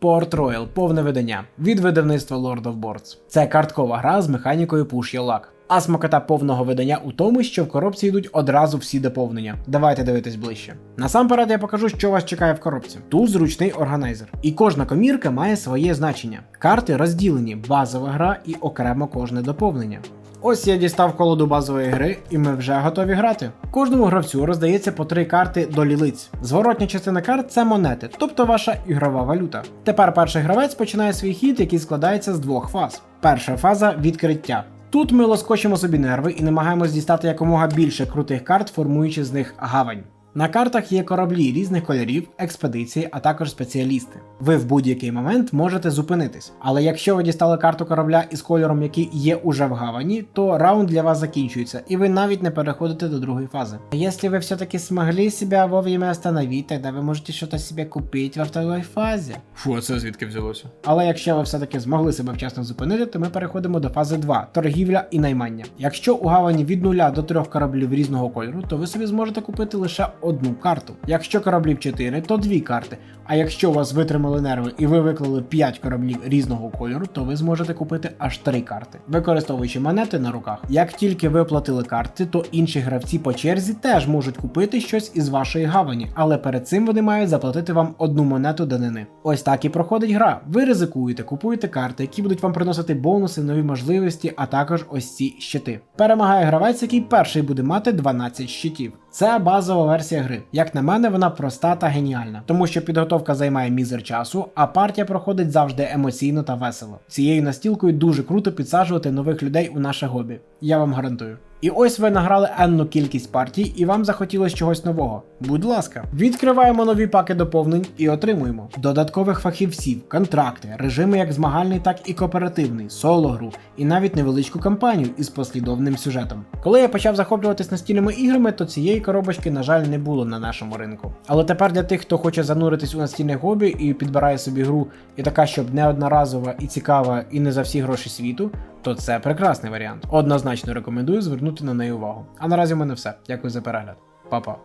Port Royal повне видання від видавництва Lord of Boards. Це карткова гра з механікою Push Your Luck. А смакота повного видання у тому, що в коробці йдуть одразу всі доповнення. Давайте дивитись ближче. Насамперед я покажу, що вас чекає в коробці. Тут зручний органайзер. І кожна комірка має своє значення. Карти розділені, базова гра і окремо кожне доповнення. Ось я дістав колоду базової гри, і ми вже готові грати. Кожному гравцю роздається по три карти до лілиць. Зворотня частина карт це монети, тобто ваша ігрова валюта. Тепер перший гравець починає свій хід, який складається з двох фаз. Перша фаза відкриття. Тут ми лоскочимо собі нерви і намагаємось дістати якомога більше крутих карт, формуючи з них гавань. На картах є кораблі різних кольорів, експедиції, а також спеціалісти. Ви в будь-який момент можете зупинитись. Але якщо ви дістали карту корабля із кольором, який є уже в гавані, то раунд для вас закінчується, і ви навіть не переходите до другої фази. Якщо ви все-таки змогли себе вовремя остановить, тогда ви можете щось собі купити во второй фазі. Фу, а це звідки взялося? Але якщо ви все-таки змогли себе вчасно зупинити, то ми переходимо до фази 2 торгівля і наймання. Якщо у гавані від 0 до 3 кораблів різного кольору, то ви собі зможете купити лише одну карту. Якщо кораблів 4, то 2 карти. А якщо у вас витримали нерви і ви виклали 5 кораблів різного кольору, то ви зможете купити аж 3 карти, використовуючи монети на руках. Як тільки ви оплатили карти, то інші гравці по черзі теж можуть купити щось із вашої гавані, але перед цим вони мають заплатити вам одну монету данини. Ось так і проходить гра. Ви ризикуєте, купуєте карти, які будуть вам приносити бонуси, нові можливості, а також ось ці щити. Перемагає гравець, який перший буде мати 12 щитів. Це базова версія гри. Як на мене, вона проста та геніальна, тому що підготовка займає мізер часу, а партія проходить завжди емоційно та весело. Цією настілкою дуже круто підсаджувати нових людей у наше хобі. Я вам гарантую. І ось ви награли енну кількість партій, і вам захотілося чогось нового. Будь ласка, відкриваємо нові паки доповнень і отримуємо додаткових фахівців, контракти, режими як змагальний, так і кооперативний, соло-гру, і навіть невеличку кампанію із послідовним сюжетом. Коли я почав захоплюватись настільними іграми, то цієї коробочки, на жаль, не було на нашому ринку. Але тепер для тих, хто хоче зануритись у настільне хобі і підбирає собі гру, і така, щоб не одноразова і цікава, і не за всі гроші світу, то це прекрасний варіант. Однозначно рекомендую звернути на неї увагу. А наразі в мене все. Дякую за перегляд. Па-па.